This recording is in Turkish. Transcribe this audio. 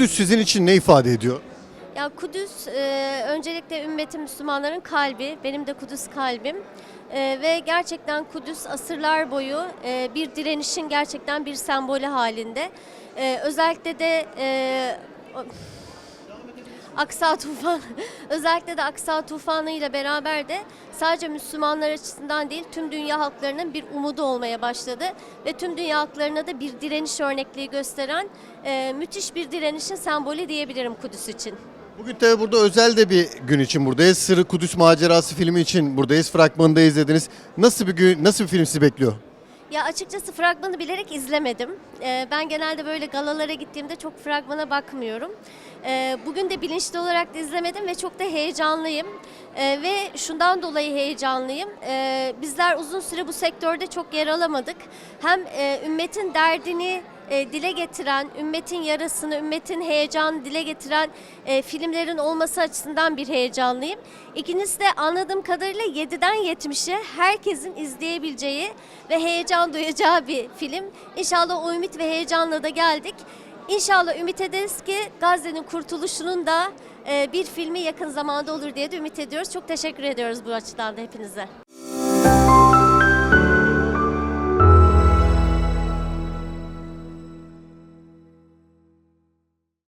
Kudüs sizin için ne ifade ediyor? Ya Kudüs e, öncelikle ümmeti Müslümanların kalbi, benim de Kudüs kalbim. E, ve gerçekten Kudüs asırlar boyu e, bir direnişin gerçekten bir sembolü halinde. E, özellikle de e, Aksa Tufan, özellikle de Aksa Tufanı ile beraber de sadece Müslümanlar açısından değil tüm dünya halklarının bir umudu olmaya başladı ve tüm dünya halklarına da bir direniş örnekliği gösteren e, müthiş bir direnişin sembolü diyebilirim Kudüs için. Bugün tabi burada özel de bir gün için buradayız. Sırrı Kudüs Macerası filmi için buradayız. Fragmanını da izlediniz. Nasıl bir gün, nasıl bir film sizi bekliyor? Ya açıkçası fragmanı bilerek izlemedim. Ee, ben genelde böyle galalara gittiğimde çok fragmana bakmıyorum. Ee, bugün de bilinçli olarak izlemedim ve çok da heyecanlıyım. Ee, ve şundan dolayı heyecanlıyım. Ee, bizler uzun süre bu sektörde çok yer alamadık. Hem e, ümmetin derdini e, dile getiren, ümmetin yarasını, ümmetin heyecanını dile getiren e, filmlerin olması açısından bir heyecanlıyım. İkincisi de anladığım kadarıyla 7'den 70'e herkesin izleyebileceği ve heyecan duyacağı bir film. İnşallah o ümit ve heyecanla da geldik. İnşallah ümit ederiz ki Gazze'nin kurtuluşunun da e, bir filmi yakın zamanda olur diye de ümit ediyoruz. Çok teşekkür ediyoruz bu açıdan da hepinize.